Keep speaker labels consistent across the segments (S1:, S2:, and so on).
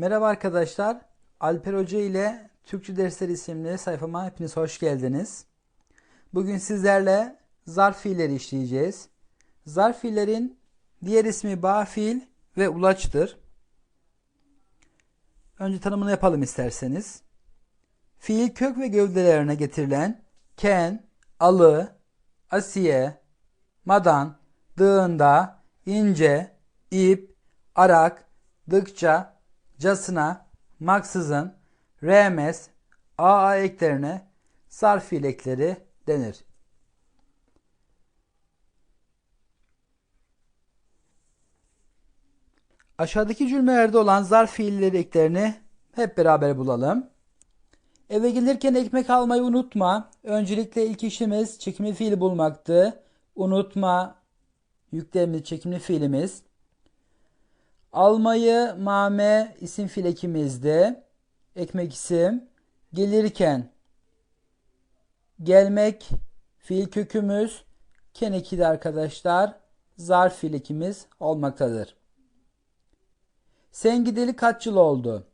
S1: Merhaba arkadaşlar. Alper Hoca ile Türkçe Dersleri isimli sayfama hepiniz hoş geldiniz. Bugün sizlerle zarf fiilleri işleyeceğiz. Zarf fiillerin diğer ismi bağ fiil ve ulaçtır. Önce tanımını yapalım isterseniz. Fiil kök ve gövdelerine getirilen ken, alı, asiye, madan, dığında, ince, ip, arak, dıkça, casına, maksızın, remes, aa eklerine sarf fiil ekleri denir. Aşağıdaki cümlelerde olan zarf fiilleri eklerini hep beraber bulalım. Eve gelirken ekmek almayı unutma. Öncelikle ilk işimiz çekimli fiil bulmaktı. Unutma yüklemli çekimli fiilimiz. Almayı mame isim fiil ekimizdi. Ekmek isim. Gelirken gelmek fiil kökümüz. Ken eki de arkadaşlar zarf fiil ekimiz olmaktadır. Sen gideli kaç yıl oldu?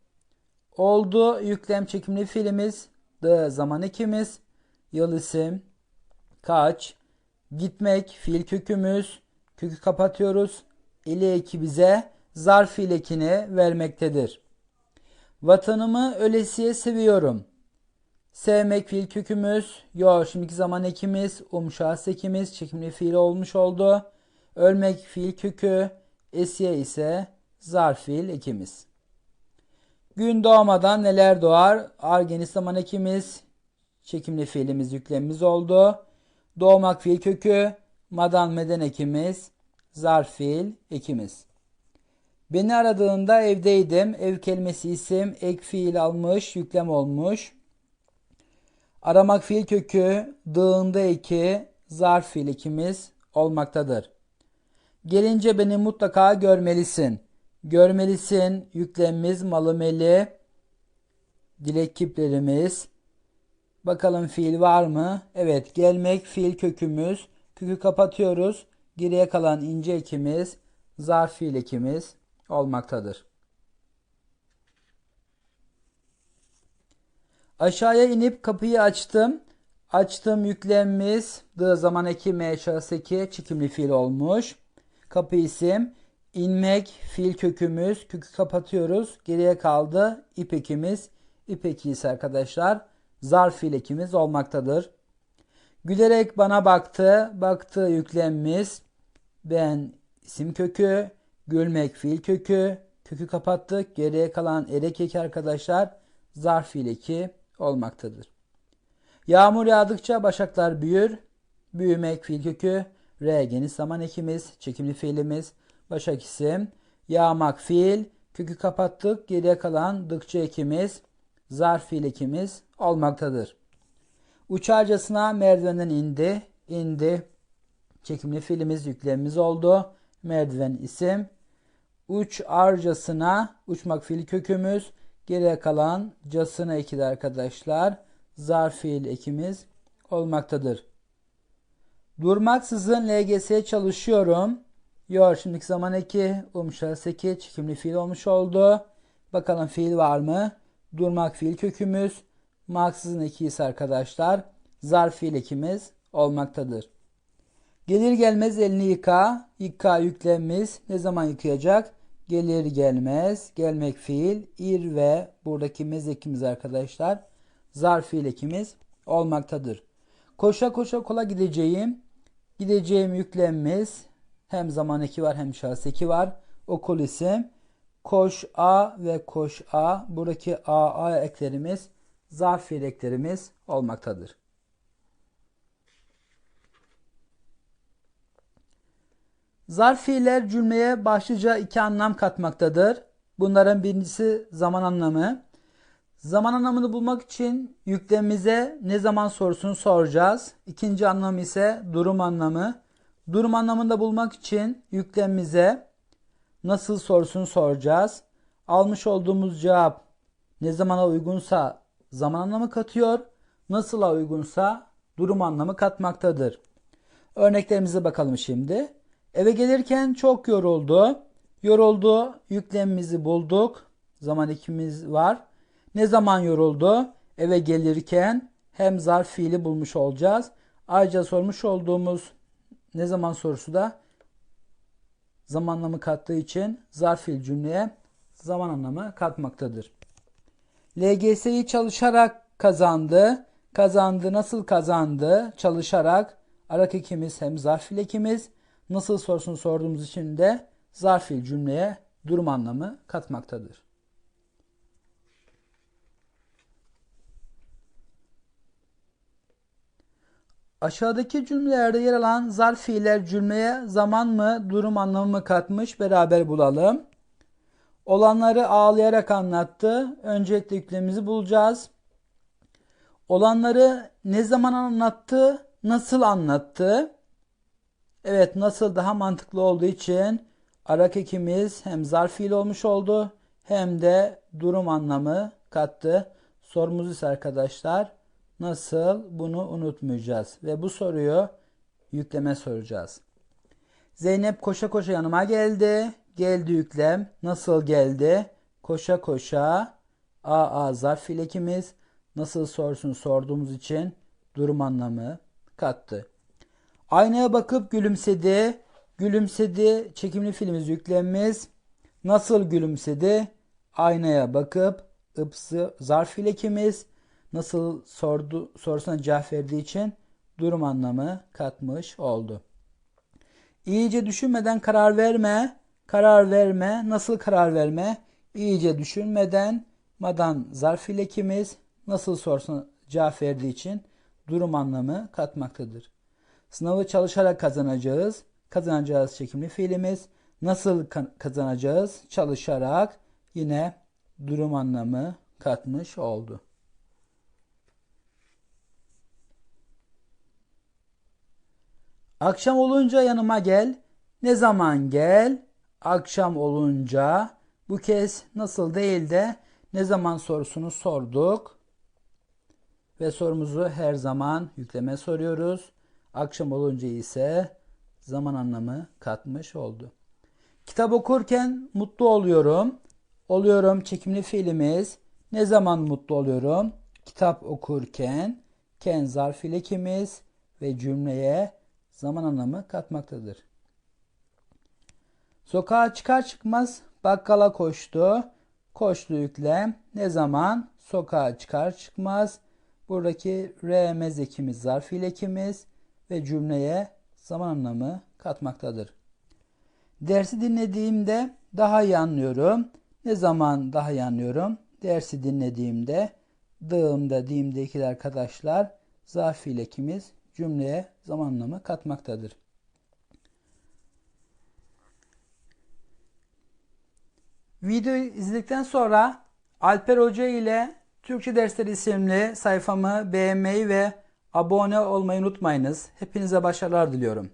S1: Oldu yüklem çekimli fiilimiz. The zaman ekimiz. Yıl isim. Kaç. Gitmek fiil kökümüz. Kökü kapatıyoruz. Eli eki bize zarf fiil ekini vermektedir. Vatanımı ölesiye seviyorum. Sevmek fiil kökümüz. Yo şimdiki zaman ekimiz. Umşahs ekimiz. Çekimli fiil olmuş oldu. Ölmek fiil kökü. Esiye ise zarf fiil ekimiz. Gün doğmadan neler doğar? Argeniz zaman ekimiz. Çekimli fiilimiz yüklemimiz oldu. Doğmak fiil kökü. Madan meden ekimiz. Zarf fiil ekimiz. Beni aradığında evdeydim. Ev kelimesi isim. Ek fiil almış. Yüklem olmuş. Aramak fiil kökü. Dığında eki. Zarf fiil ekimiz olmaktadır. Gelince beni mutlaka görmelisin. Görmelisin. Yüklemimiz malımeli. Dilek kiplerimiz. Bakalım fiil var mı? Evet gelmek fiil kökümüz. Kökü kapatıyoruz. Geriye kalan ince ekimiz zarf fiil ekimiz olmaktadır. Aşağıya inip kapıyı açtım. Açtım yüklemimiz. The zaman eki M şahıs eki çekimli fiil olmuş. Kapı isim. İnmek fiil kökümüz. Kökü kapatıyoruz. Geriye kaldı ip ekimiz. İp eki ise arkadaşlar zarf fiil ekimiz olmaktadır. Gülerek bana baktı. Baktı yüklemimiz. Ben isim kökü. Gülmek fiil kökü. Kökü kapattık. Geriye kalan erek eki arkadaşlar zarf fiil eki olmaktadır. Yağmur yağdıkça başaklar büyür. Büyümek fiil kökü. R geniş zaman ekimiz. Çekimli fiilimiz. Başak isim. Yağmak fiil. Kökü kapattık. Geriye kalan dıkçı ekimiz. Zarf fiil ekimiz olmaktadır. Uçarcasına merdivenden indi. indi. Çekimli fiilimiz yüklemimiz oldu. Merdiven isim. Uç arcasına uçmak fiil kökümüz. Geriye kalan casına ekili arkadaşlar. Zarf fiil ekimiz olmaktadır. Durmaksızın LGS'ye çalışıyorum. Yor şimdiki zaman eki, umşas eki, çekimli fiil olmuş oldu. Bakalım fiil var mı? Durmak fiil kökümüz. Maksızın eki ise arkadaşlar. Zarf fiil ekimiz olmaktadır. Gelir gelmez elini yıka. Yıka yüklemimiz ne zaman yıkayacak? Gelir gelmez. Gelmek fiil. ir ve buradaki mezekimiz arkadaşlar. Zarf fiil ekimiz olmaktadır. Koşa koşa kola gideceğim. Gideceğim yüklemimiz hem zaman eki var hem şahıs eki var. Okul isim. Koş A ve koş A. Buradaki A, A eklerimiz zarf fiil eklerimiz olmaktadır. Zarf fiiller cümleye başlıca iki anlam katmaktadır. Bunların birincisi zaman anlamı. Zaman anlamını bulmak için yüklemimize ne zaman sorusunu soracağız. İkinci anlam ise durum anlamı. Durum anlamında bulmak için yüklemimize nasıl sorusunu soracağız. Almış olduğumuz cevap ne zamana uygunsa zaman anlamı katıyor. Nasıla uygunsa durum anlamı katmaktadır. Örneklerimize bakalım şimdi. Eve gelirken çok yoruldu. Yoruldu. Yüklemimizi bulduk. zaman ekimiz var. Ne zaman yoruldu? Eve gelirken hem zarf fiili bulmuş olacağız. Ayrıca sormuş olduğumuz ne zaman sorusu da zaman anlamı kattığı için zarf fiil cümleye zaman anlamı katmaktadır. LGS'yi çalışarak kazandı. Kazandı nasıl kazandı? Çalışarak arak ekimiz hem zarf fiil ekimiz. Nasıl sorusunu sorduğumuz için de zarf fiil cümleye durum anlamı katmaktadır. Aşağıdaki cümlelerde yer alan zarf fiiller cümleye zaman mı, durum anlamı mı katmış beraber bulalım. Olanları ağlayarak anlattı. Öncelikle yüklemimizi bulacağız. Olanları ne zaman anlattı, nasıl anlattı? Evet, nasıl daha mantıklı olduğu için arak ekimiz hem zarf fiil olmuş oldu hem de durum anlamı kattı. Sorumuz ise arkadaşlar nasıl bunu unutmayacağız ve bu soruyu yükleme soracağız. Zeynep koşa koşa yanıma geldi. Geldi yüklem. Nasıl geldi? Koşa koşa. A A zarf fiil ekimiz. Nasıl sorusunu sorduğumuz için durum anlamı kattı. Aynaya bakıp gülümsedi. Gülümsedi. Çekimli filmimiz yüklenimiz. Nasıl gülümsedi? Aynaya bakıp ıpsı zarf fiil ekimiz. Nasıl sordu sorusuna cevap verdiği için durum anlamı katmış oldu. İyice düşünmeden karar verme. Karar verme. Nasıl karar verme? İyice düşünmeden madan zarf fiil ekimiz nasıl sorusuna cevap verdiği için durum anlamı katmaktadır. Sınavı çalışarak kazanacağız. Kazanacağız çekimli fiilimiz. Nasıl kazanacağız? Çalışarak yine durum anlamı katmış oldu. Akşam olunca yanıma gel. Ne zaman gel? Akşam olunca bu kez nasıl değil de ne zaman sorusunu sorduk. Ve sorumuzu her zaman yükleme soruyoruz. Akşam olunca ise zaman anlamı katmış oldu. Kitap okurken mutlu oluyorum. Oluyorum çekimli fiilimiz. Ne zaman mutlu oluyorum? Kitap okurken ken zarf ekimiz ve cümleye zaman anlamı katmaktadır. Sokağa çıkar çıkmaz bakkala koştu. Koştu yüklem. Ne zaman? Sokağa çıkar çıkmaz. Buradaki remez ekimiz zarf ekimiz ve cümleye zaman anlamı katmaktadır. Dersi dinlediğimde daha iyi anlıyorum. Ne zaman daha iyi anlıyorum? Dersi dinlediğimde dığımda diğimdekiler arkadaşlar zarf ekimiz cümleye zaman anlamı katmaktadır. Videoyu izledikten sonra Alper Hoca ile Türkçe Dersleri isimli sayfamı beğenmeyi ve abone olmayı unutmayınız. Hepinize başarılar diliyorum.